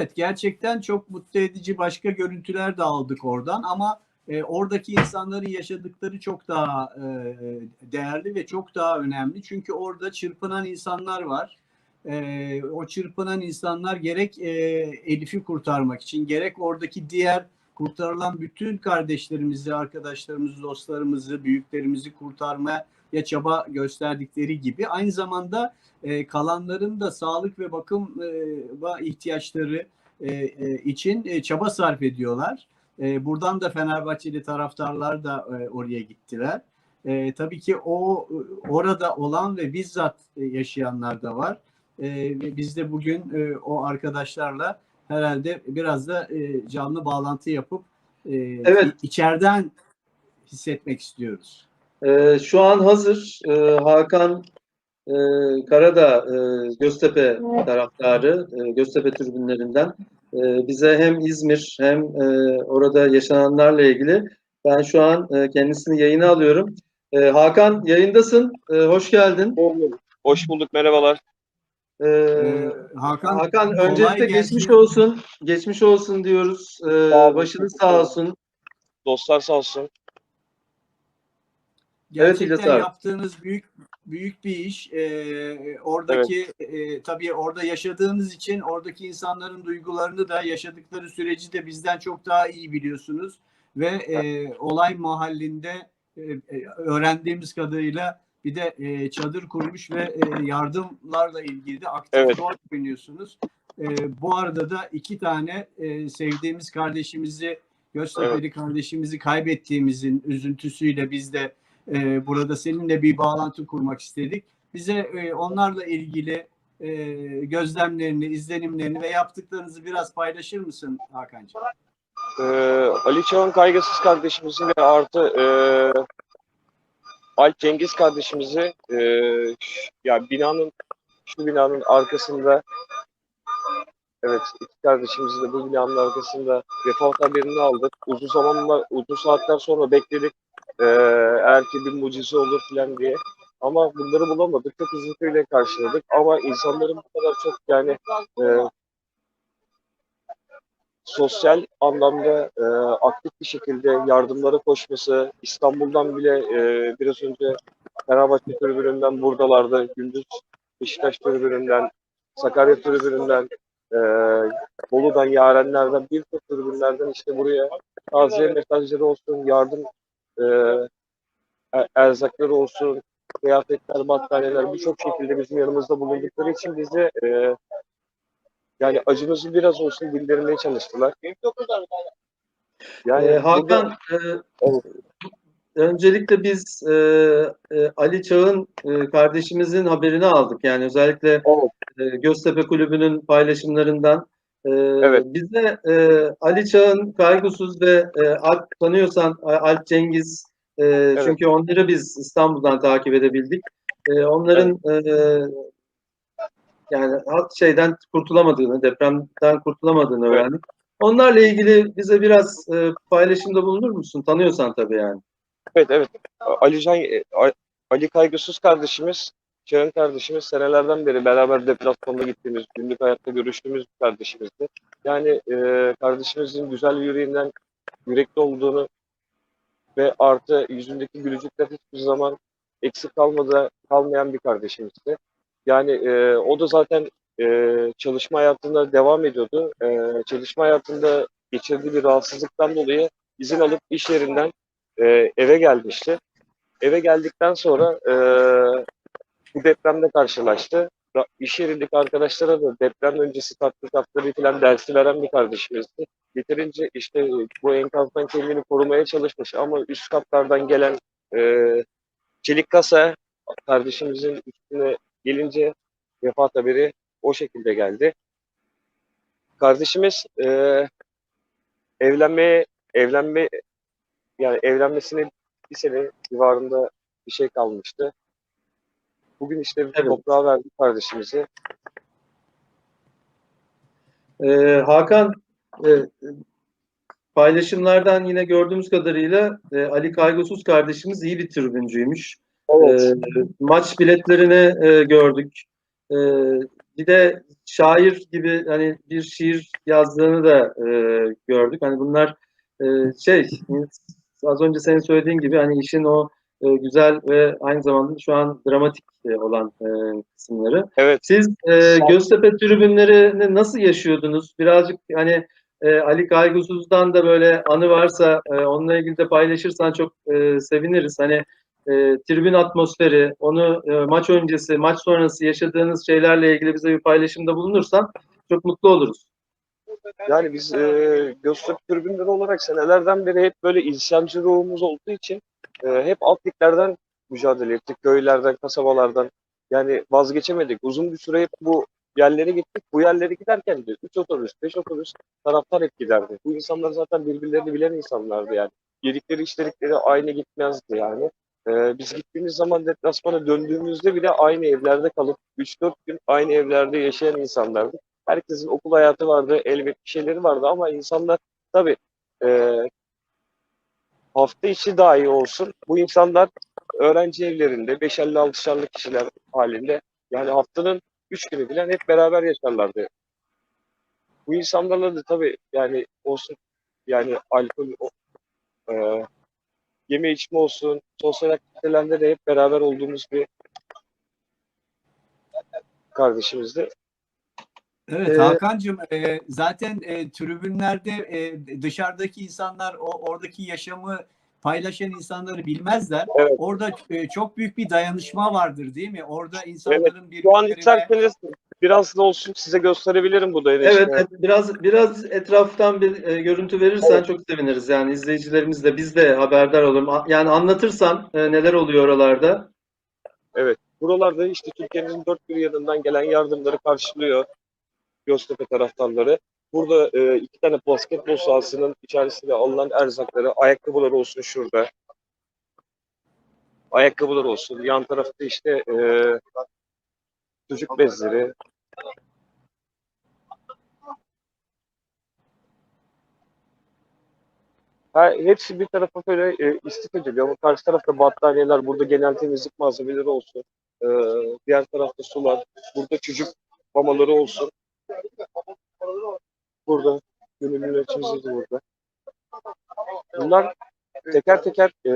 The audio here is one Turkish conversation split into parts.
Evet gerçekten çok mutlu edici başka görüntüler de aldık oradan ama e, oradaki insanların yaşadıkları çok daha e, değerli ve çok daha önemli. Çünkü orada çırpınan insanlar var. E, o çırpınan insanlar gerek e, Elif'i kurtarmak için gerek oradaki diğer kurtarılan bütün kardeşlerimizi, arkadaşlarımızı, dostlarımızı, büyüklerimizi kurtarmaya çaba gösterdikleri gibi aynı zamanda e, kalanların da sağlık ve bakım e, ihtiyaçları e, e, için e, çaba sarf ediyorlar. E, buradan da Fenerbahçeli taraftarlar da e, oraya gittiler. E, tabii ki o orada olan ve bizzat e, yaşayanlar da var. E, biz de bugün e, o arkadaşlarla herhalde biraz da e, canlı bağlantı yapıp e, Evet. içeriden hissetmek istiyoruz. Ee, şu an hazır. Ee, Hakan e, Karadağ e, Göztepe taraftarı, e, Göztepe tribünlerinden e, bize hem İzmir hem e, orada yaşananlarla ilgili ben şu an e, kendisini yayına alıyorum. E, Hakan yayındasın. E, hoş geldin. Hoş bulduk, merhabalar. E, Ee, Hakan, Hakan öncelikle gelsin. geçmiş olsun. Geçmiş olsun diyoruz. E, olun. başınız sağ olsun. Dostlar sağ olsun. Evet, Gerçekten abi. yaptığınız büyük büyük bir iş. Ee, oradaki e, tabii orada yaşadığınız için oradaki insanların duygularını da yaşadıkları süreci de bizden çok daha iyi biliyorsunuz ve e, olay mahallinde e, e, öğrendiğimiz kadarıyla bir de e, çadır kurmuş ve e, yardımlarla ilgili de aktif Evet. rol oynuyorsunuz. E, bu arada da iki tane e, sevdiğimiz kardeşimizi Göztepe'li kardeşimizi kaybettiğimizin üzüntüsüyle biz de e, burada seninle bir bağlantı kurmak istedik. Bize e, onlarla ilgili e, gözlemlerini, izlenimlerini ve yaptıklarınızı biraz paylaşır mısın Hakan'cığım? Ee, Ali Çağın kaygısız kardeşimizi ve artı e, Alp Cengiz kardeşimizi e, ya binanın şu binanın arkasında evet iki kardeşimizi de bu binanın arkasında vefat haberini aldık. Uzun zamanlar, uzun saatler sonra bekledik. Ee, eğer ki bir mucize olur falan diye. Ama bunları bulamadık. Çok üzüntüyle karşıladık. Ama insanların bu kadar çok yani e, sosyal anlamda e, aktif bir şekilde yardımlara koşması, İstanbul'dan bile e, biraz önce Fenerbahçe tribününden buradalardı, gündüz Beşiktaş tribününden, Sakarya tribününden, e, Bolu'dan, Yarenler'den, birçok tribünlerden işte buraya taziye mesajları olsun, yardım e, er- erzakları olsun, kıyafetler, battaniyeler birçok şekilde bizim yanımızda bulundukları için bize e, yani acımızı biraz olsun bildirmeye çalıştılar. Yani Ee, burada- Hakan, e, Evet. öncelikle biz e, e, Ali Çağ'ın e, kardeşimizin haberini aldık. Yani özellikle Evet. e, Göztepe Kulübü'nün paylaşımlarından. E, Evet. Bize e, Ali Çağ'ın kaygısız ve e, Alp tanıyorsan Alp Cengiz e, çünkü onları biz İstanbul'dan takip edebildik. E, onların e, yani şeyden kurtulamadığını, depremden kurtulamadığını Evet. öğrendik. Onlarla ilgili bize biraz e, paylaşımda bulunur musun? Tanıyorsan tabii yani. Evet evet. Ali Can, e, Ali Kaygısız kardeşimiz, Çağın kardeşimiz senelerden beri beraber deplasmanda gittiğimiz, günlük hayatta görüştüğümüz bir kardeşimizdi. Yani e, kardeşimizin güzel yüreğinden yürekli olduğunu ve artı yüzündeki gülücükler hiçbir zaman eksik kalmadı, kalmayan bir kardeşimizdi. Yani e, o da zaten e, çalışma hayatında devam ediyordu. E, çalışma hayatında geçirdiği bir rahatsızlıktan dolayı izin alıp iş yerinden e, eve gelmişti. Eve geldikten sonra e, bu depremle karşılaştı. İş yerindeki arkadaşlara da deprem öncesi tatbikatları falan dersi veren bir kardeşimizdi. Yeterince işte bu enkazdan kendini korumaya çalışmış ama üst katlardan gelen e, çelik kasa kardeşimizin üstüne gelince vefat haberi o şekilde geldi. Kardeşimiz e, evlenmeye evlenme yani evlenmesine bir sene civarında bir şey kalmıştı. Bugün işte bir Evet. toprağa verdik kardeşimizi. Ee, Hakan e, paylaşımlardan yine gördüğümüz kadarıyla e, Ali Kaygısız kardeşimiz iyi bir tribüncüymüş. Ee, maç biletlerini e, gördük. Ee, bir de şair gibi hani bir şiir yazdığını da e, gördük. Hani bunlar e, şey az önce senin söylediğin gibi hani işin o e, güzel ve aynı zamanda şu an dramatik e, olan e, kısımları. Evet. Siz e, Göztepe tribünlerini nasıl yaşıyordunuz? Birazcık hani e, Ali Kaygısız'dan da böyle anı varsa e, onunla ilgili de paylaşırsan çok e, seviniriz. Hani e, tribün atmosferi, onu e, maç öncesi, maç sonrası yaşadığınız şeylerle ilgili bize bir paylaşımda bulunursan çok mutlu oluruz. Yani biz e, Göztepe tribünleri olarak senelerden beri hep böyle isyancı ruhumuz olduğu için e, hep alt liglerden mücadele ettik. Köylerden, kasabalardan. Yani vazgeçemedik. Uzun bir süre hep bu yerlere gittik. Bu yerlere giderken de 3 otobüs, 5 otobüs taraftar hep giderdi. Bu insanlar zaten birbirlerini bilen insanlardı yani. Yedikleri içlerikleri aynı gitmezdi yani. E, biz gittiğimiz zaman deplasmana döndüğümüzde bile aynı evlerde kalıp 3-4 gün aynı evlerde yaşayan insanlardı herkesin okul hayatı vardı, elbet bir şeyleri vardı ama insanlar tabii e, hafta içi dahi olsun bu insanlar öğrenci evlerinde 5'erli 6'şarlı kişiler halinde yani haftanın 3 günü falan hep beraber yaşarlardı. Bu insanlarla da tabii yani olsun yani alkol e, yeme içme olsun sosyal aktivitelerde de hep beraber olduğumuz bir kardeşimizdi. Evet Ee, Hakan'cığım e, zaten e, tribünlerde e, dışarıdaki insanlar o oradaki yaşamı paylaşan insanları bilmezler. Evet. Orada e, çok büyük bir dayanışma vardır değil mi? Orada insanların Şu an isterseniz biraz da olsun size gösterebilirim bu dayanışmayı. Evet, evet, biraz biraz etraftan bir e, görüntü verirsen Evet. çok seviniriz. Yani izleyicilerimiz de biz de haberdar olalım. Yani anlatırsan e, neler oluyor oralarda? Buralarda işte Türkiye'nin dört bir yanından gelen yardımları karşılıyor Göztepe taraftarları. Burada e, iki tane basketbol sahasının içerisinde alınan erzakları, ayakkabılar olsun şurada. Ayakkabılar olsun. Yan tarafta işte e, çocuk bezleri. Ha, hepsi bir tarafa böyle e, istif ediliyor ama karşı tarafta battaniyeler, burada genel temizlik malzemeleri olsun. E, diğer tarafta sular, burada çocuk mamaları olsun. Burada gönüllüler çizildi burada. Bunlar teker teker e,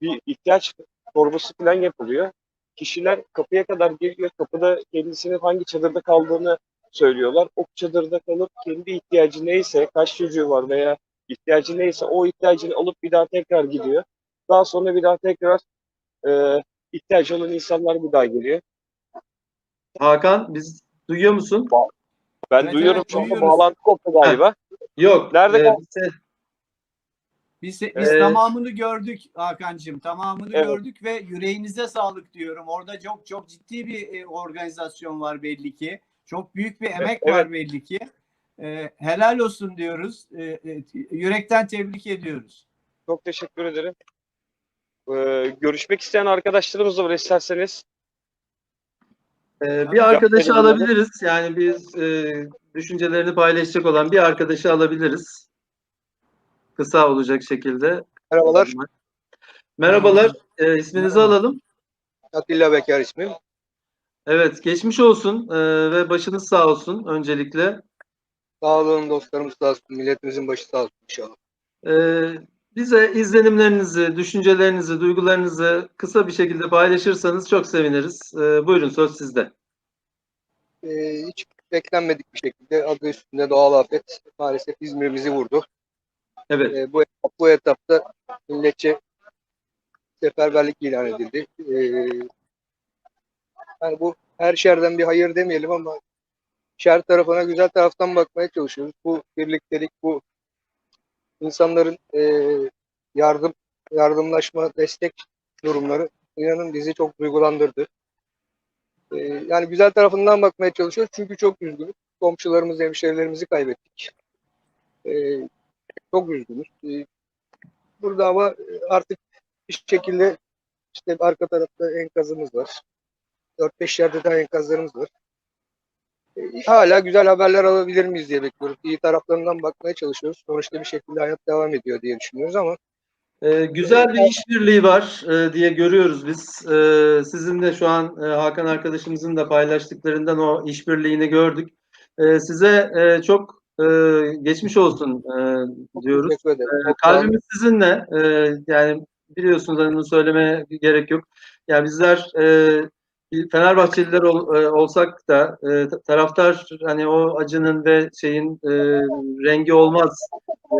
bir ihtiyaç torbası falan yapılıyor. Kişiler kapıya kadar geliyor. Kapıda kendisinin hangi çadırda kaldığını söylüyorlar. O çadırda kalıp kendi ihtiyacı neyse, kaç çocuğu var veya ihtiyacı neyse o ihtiyacını alıp bir daha tekrar gidiyor. Daha sonra bir daha tekrar e, ihtiyacı olan insanlar bir daha geliyor. Hakan, biz duyuyor musun? Ben Evet, duyuyorum evet, duyuyoruz. bağlantı koptu galiba. Yok. Nerede e, bize- Biz, biz Ee, tamamını gördük Hakan'cığım. Tamamını Evet. gördük ve yüreğinize sağlık diyorum. Orada çok çok ciddi bir e, organizasyon var belli ki. Çok büyük bir emek Evet. var belli ki. E, helal olsun diyoruz. E, e, yürekten tebrik ediyoruz. Çok teşekkür ederim. Ee, görüşmek isteyen arkadaşlarımız da var isterseniz. E, bir arkadaşı alabiliriz. Yani biz e, düşüncelerini paylaşacak olan bir arkadaşı alabiliriz. Kısa olacak şekilde. Merhabalar. Merhabalar. E, isminizi Merhaba. alalım. Atilla Bekar ismim. Evet, geçmiş olsun e, ve başınız sağ olsun öncelikle. Sağ olun dostlarımız sağ olsun. Milletimizin başı sağ olsun inşallah. Ee, bize izlenimlerinizi, düşüncelerinizi, duygularınızı kısa bir şekilde paylaşırsanız çok seviniriz. Ee, buyurun söz sizde. Ee, hiç beklenmedik bir şekilde adı üstünde doğal afet maalesef İzmir'imizi vurdu. Evet, Ee, bu, bu etapta milletçe seferberlik ilan edildi. Ee, yani bu her şerden bir hayır demeyelim ama şer tarafına güzel taraftan bakmaya çalışıyoruz. Bu birliktelik, bu insanların eee, yardım, yardımlaşma, destek durumları inanın bizi çok duygulandırdı. Eee, yani güzel tarafından bakmaya çalışıyoruz çünkü çok üzgünüz. Komşularımızı, hemşehrilerimizi kaybettik. Eee, çok üzgünüz. Eee, burada ama artık bir şekilde işte arka tarafta enkazımız var. 4-5 yerde daha enkazlarımız var. E, hala güzel haberler alabilir miyiz diye bekliyoruz. İyi taraflarından bakmaya çalışıyoruz. Sonuçta bir şekilde hayat devam ediyor diye düşünüyoruz ama Ee, güzel bir işbirliği var e, diye görüyoruz biz. Ee, sizin de şu an e, Hakan arkadaşımızın da paylaştıklarından o işbirliğini gördük. Ee, size e, çok e, geçmiş olsun e, diyoruz. Olun. Kalbimiz sizinle. Ee, yani biliyorsunuz hani bunu söylemeye gerek yok. Yani bizler e, Fenerbahçeliler ol- e, olsak da e, ta- taraftar hani o acının ve şeyin e, rengi olmaz e,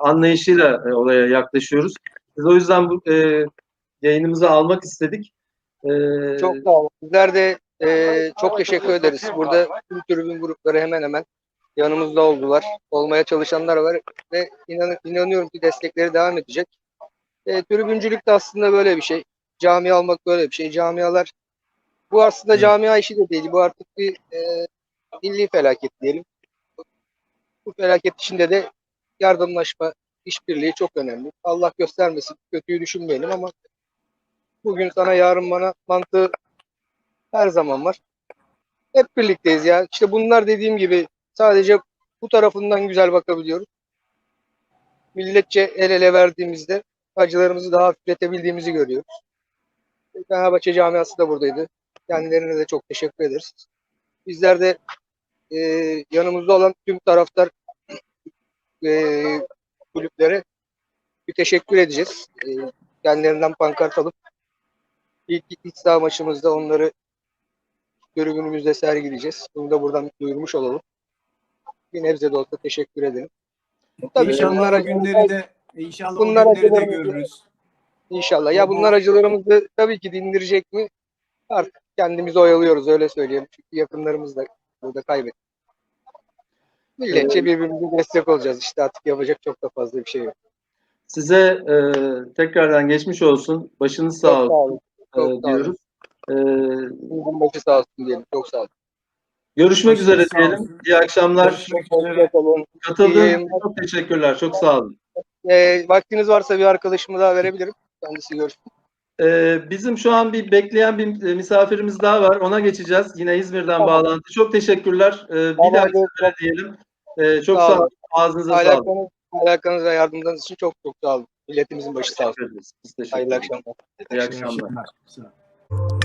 anlayışıyla e, olaya yaklaşıyoruz. Biz o yüzden bu e, yayınımızı almak istedik. E, Çok sağ olun. Bizler de e, çok teşekkür ederiz. Burada tüm tribün grupları hemen hemen yanımızda oldular. Olmaya çalışanlar var ve inan, inanıyorum ki destekleri devam edecek. E, tribüncülük de aslında böyle bir şey. Cami almak böyle bir şey. Camialar bu aslında Evet. camia işi de değil. Bu artık bir e, milli felaket diyelim. Bu felaket içinde de yardımlaşma, işbirliği çok önemli. Allah göstermesin, kötüyü düşünmeyelim ama bugün sana yarın bana mantığı her zaman var. Hep birlikteyiz ya. İşte bunlar dediğim gibi sadece bu tarafından güzel bakabiliyoruz. Milletçe el ele verdiğimizde acılarımızı daha hafifletebildiğimizi görüyoruz. Fenerbahçe camiası da buradaydı. Kendilerine de çok teşekkür ederiz. Bizler de e, yanımızda olan tüm taraftar e, kulüplere bir teşekkür edeceğiz. E, kendilerinden pankart alıp ilk iç saha maçımızda onları tribünümüzde sergileyeceğiz. Bunu da buradan duyurmuş olalım. Bir nebze de olsa teşekkür ederim. Tabii inşallah günleri de inşallah bunlar o günleri de görürüz. İnşallah. Ya bunlar acılarımızı tabii ki dindirecek mi? Artık kendimizi oyalıyoruz öyle söyleyeyim. Çünkü yakınlarımız da burada kaybettik. Milletçe birbirimize destek olacağız. İşte artık yapacak çok da fazla bir şey yok. size e, tekrardan geçmiş olsun. Başınız sağ Çok sağ olsun olun. e, Çok sağ olun. diyoruz. E, Sizin başı sağ olsun diyelim. Çok sağ olun. görüşmek üzere diyelim. olsun. İyi akşamlar. Katıldığınız için çok teşekkürler. Çok sağ olun. Ee, vaktiniz varsa bir arkadaşımı daha verebilirim. Kendisi görsün. Ee, bizim şu an bir bekleyen bir e, misafirimiz daha var. Ona geçeceğiz. Yine İzmir'den Tamam. bağlantı. Çok teşekkürler. Ee, bir Tamam, evet. sefere diyelim. Ee, çok Sağ sağ olun. Ağzınıza sağlık. Alakanız, alakanız ve yardımlarınız için çok çok sağ olun. Milletimizin başı sağ olsun. Hayırlı akşamlar. İyi akşamlar. Sağ olun.